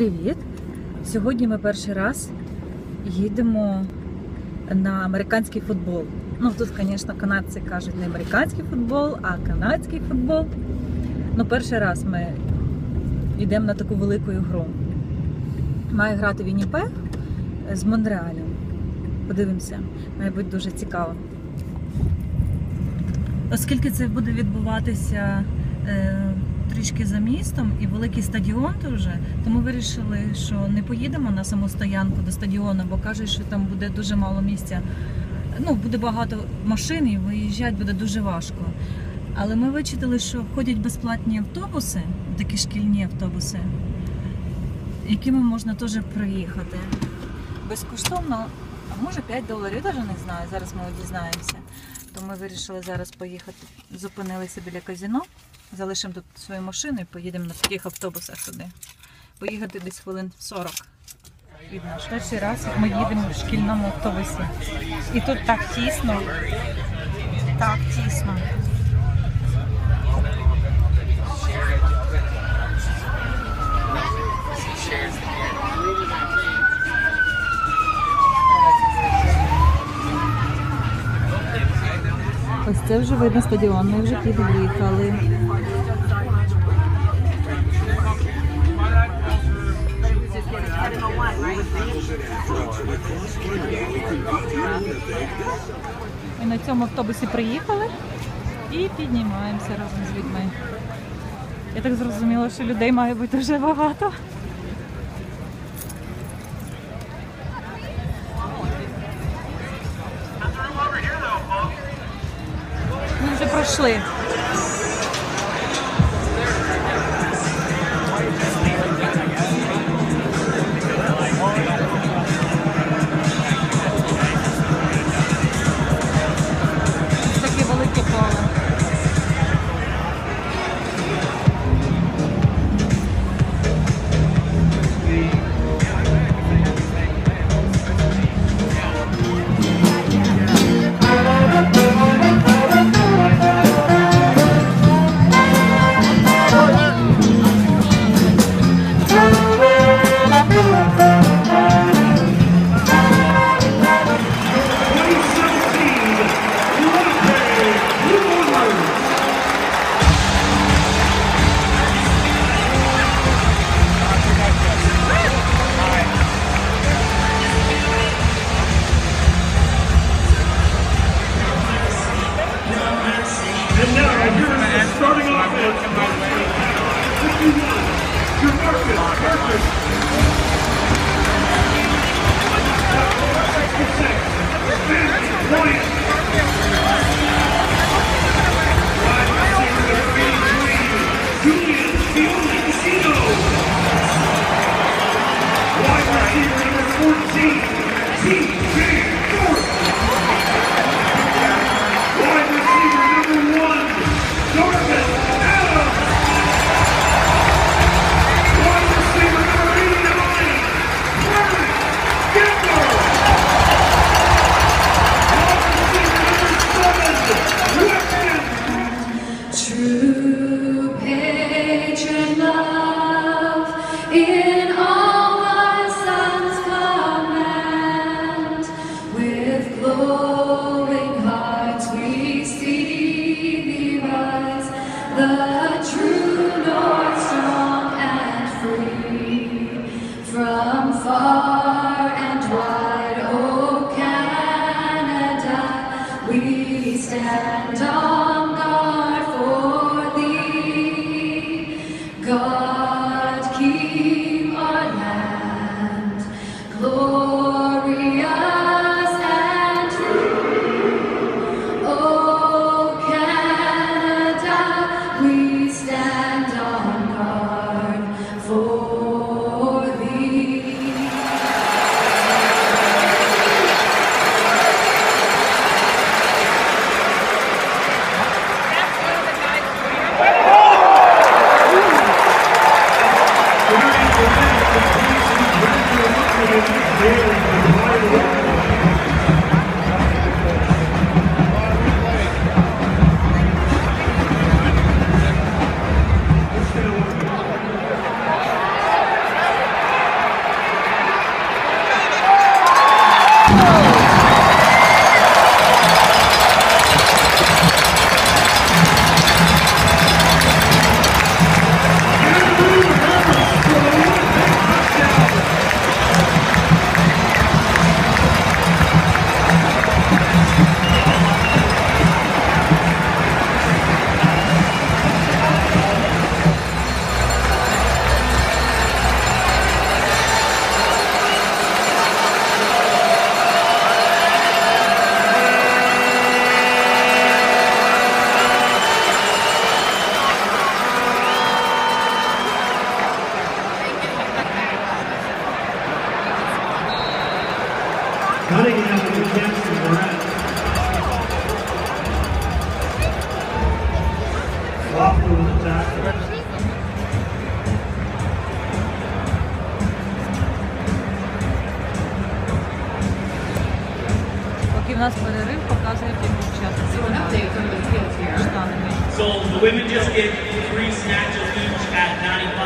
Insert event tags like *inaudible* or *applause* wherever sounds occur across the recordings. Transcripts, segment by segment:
Привіт! Сьогодні ми перший раз їдемо на американський футбол. Ну тут, звісно, канадці кажуть не американський футбол, а канадський футбол. Ну, перший раз ми йдемо на таку велику ігру. Має грати Вінніпег з Монреалем. Подивимося, має бути дуже цікаво. Оскільки це буде відбуватися е, трішки за містом і великий стадіон дуже, то ми вирішили, що не поїдемо на саму до стадіону, бо кажуть, що там буде дуже мало місця. Ну, буде багато машин і виїжджати буде дуже важко. Але ми вичитали, що входять безплатні автобуси, такі шкільні автобуси, якими можна теж проїхати. Безкоштовно, а може 5 доларів, навіть не знаю. Зараз ми дізнаємося. То ми вирішили зараз поїхати. Зупинилися біля казіно, залишимо тут свою машину і поїдемо на таких автобусах туди. Поїхати десь хвилин 40 від нас. Перший раз ми їдемо в шкільному автобусі. І тут так тісно. Так тісно. Ось це вже видно стадіон, ми вже під'їхали. Ми на цьому автобусі приїхали і піднімаємося разом з людьми. Я так зрозуміла, що людей має бути дуже багато. Вже пройшли. Таке велике поле. From far So the women just get three snatches each at 95.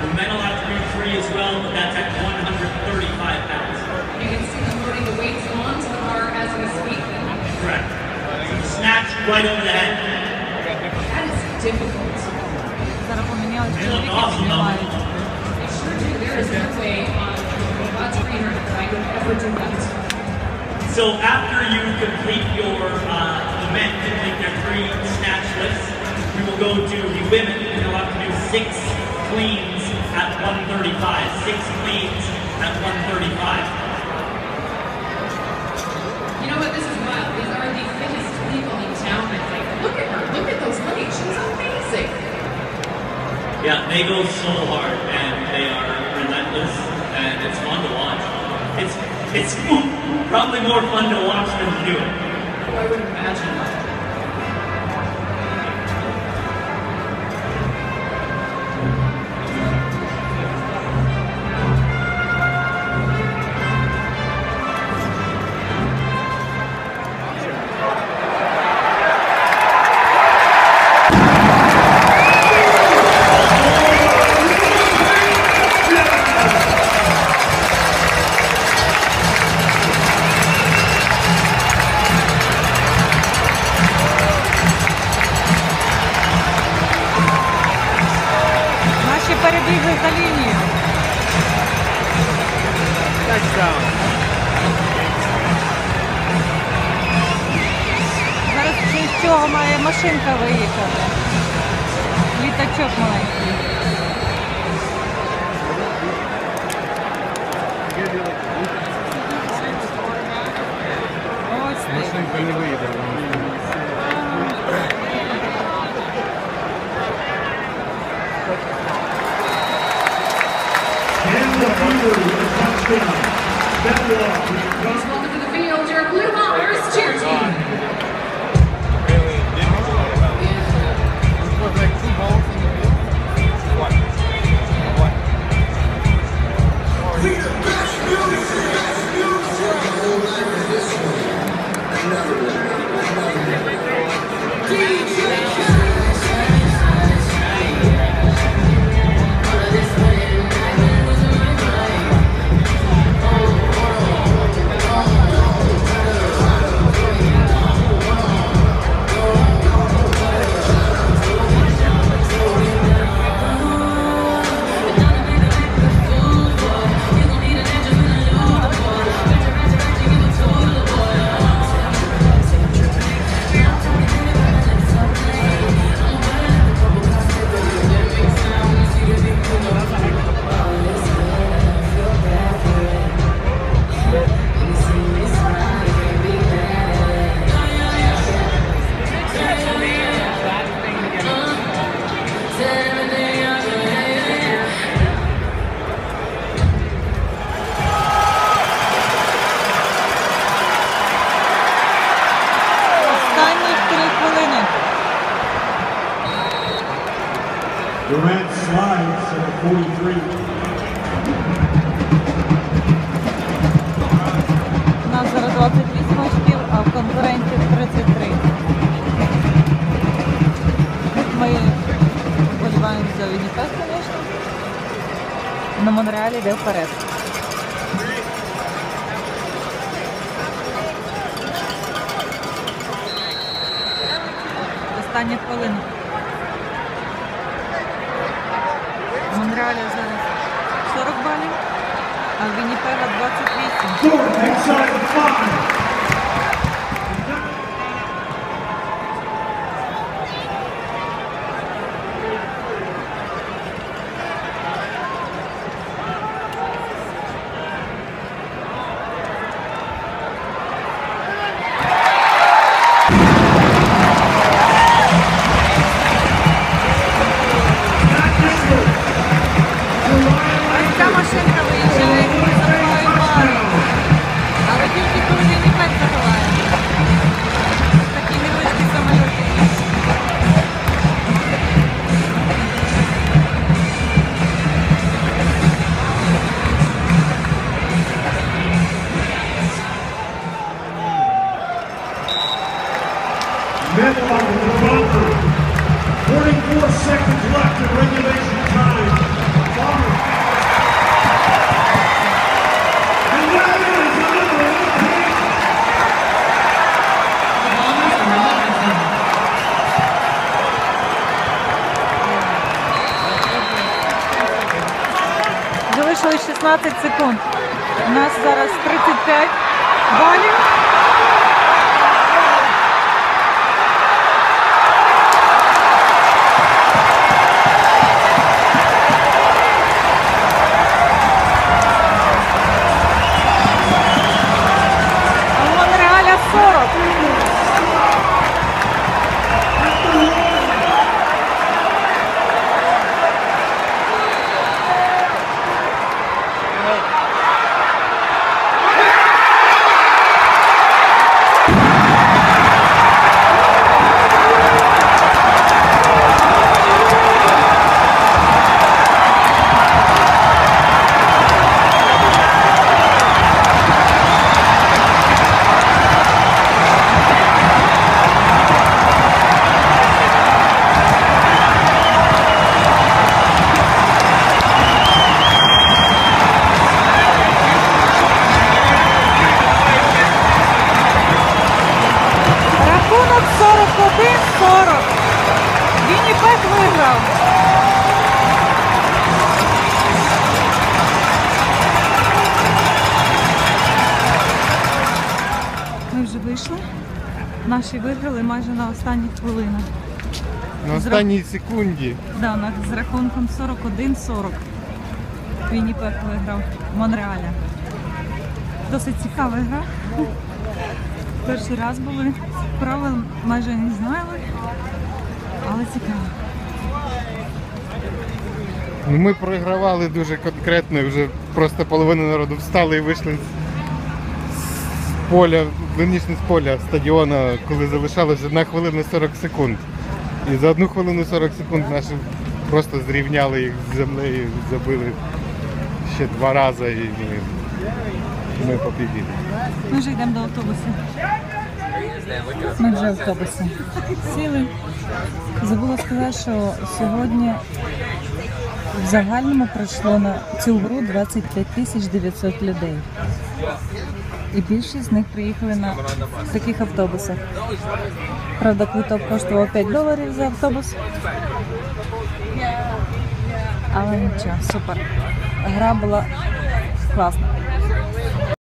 The men allowed to do three as well, but that's at 135 pounds. You can see them loading the weights onto the bar as we speak. Correct. Snatch right over the head. That is difficult. They look awesome though. They sure do. There is no way on a that I could ever do that. So after you complete your, uh, the men complete their three snatch lifts, we will go to the women, and they'll have to do six cleans at 135. Six cleans at 135. You know what? This is wild. These are the fittest people in town, I think. Look at her. Look at those legs. She's amazing. Yeah, they go so hard and they are relentless and it's fun to watch. It's *laughs* probably more fun to watch than do it. Oh, I would imagine. має машинка виїхати. Літачок маленький. Ось ти. Машинка не вийде. Canada Thunder Durant slides at 43. У нас зараз 28 очків, а в конкурентів 33. Ми вболіваємо за Вінніпек, звісно. На Монреалі йде вперед. Остання хвилина. В Монреалі зараз 40 балів, а Вінніпега 28. Вийшли 16 секунд. У нас зараз 35 балів. Монреаля 40. Наші виграли майже на останніх хвилинах. На останній секунді. Да, на- з рахунком 41-40. Вінніпек виграв Монреаля. Досить цікава гра. Перший раз були. Правил майже не знали, але цікаво. Ну, Ми програвали дуже конкретно, вже просто половина народу встали і вийшли поля, верніше не з поля, з стадіона, коли залишалося 1 хвилина 40 секунд. І за 1 хвилину 40 секунд наші просто зрівняли їх з землею, забили ще два рази і ми, ми побіділи. Ми вже йдемо до автобусу. Ми вже в автобусі. Сіли. Забула сказати, що сьогодні в загальному пройшло на цю гру 25 тисяч 900 людей. І більшість з них приїхали на таких автобусах. Правда, квиток коштував 5 доларів за автобус. Але нічого, супер. Гра була класна.